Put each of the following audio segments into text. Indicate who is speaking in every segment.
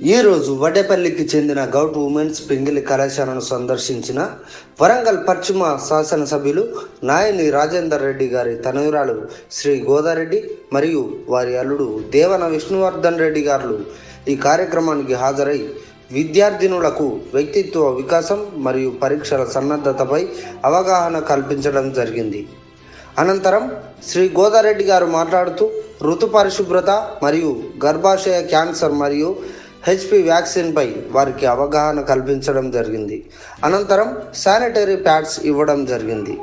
Speaker 1: ఈరోజు వడేపల్లికి చెందిన govt women's Pingili కళాశాలను సందర్శించిన వరంగల్ పశ్చిమ శాసనసభ్యులు నాయని రాజేందర్ రెడ్డి గారి తనయురాలు శ్రీ గోదారెడ్డి మరియు వారి అల్లుడు దేవన విష్ణువర్ధన్ రెడ్డి గారు ఈ కార్యక్రమానికి హాజరై విద్యార్థినులకు వ్యక్తిత్వ వికాసం మరియు పరీక్షల సన్నద్ధతపై అవగాహన కల్పించడం జరిగింది. అనంతరం శ్రీ గోదారెడ్డి గారు మాట్లాడుతూ ఋతు పరిశుభ్రత మరియు గర్భాశయ క్యాన్సర్ మరియు హెచ్పి వ్యాక్సిన్పై వారికి అవగాహన కల్పించడం జరిగింది. అనంతరం శానిటరీ ప్యాడ్స్ ఇవ్వడం జరిగింది.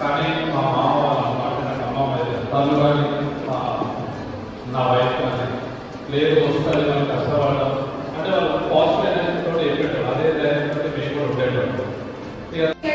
Speaker 2: కానీ మా మామ వాళ్ళ మాట అమ్మ తల్లి చూసుకోవాలి మనం కష్టపడడం అంటే వాళ్ళు పాజిటివ్ ఎనర్జీ తోటి చెప్పాడు అదే ఎనర్జీ మేము కూడా ఉండేటప్పుడు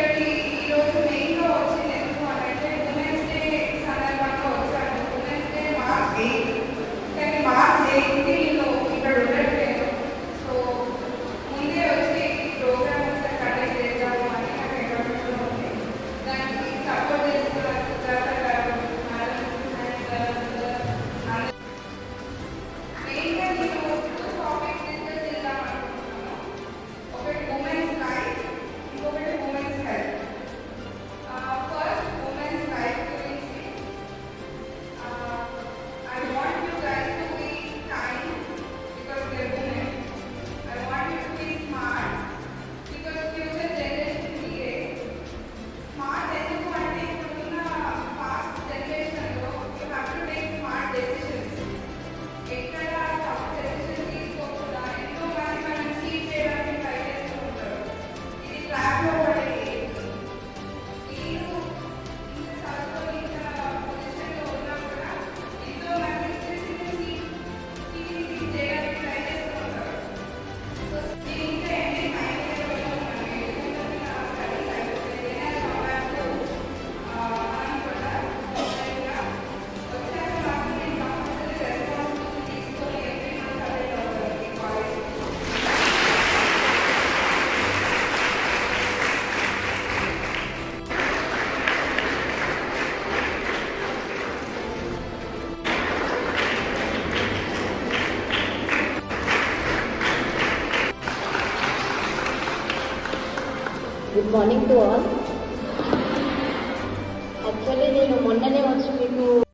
Speaker 3: good morning to all. Actually nenu monnane vachu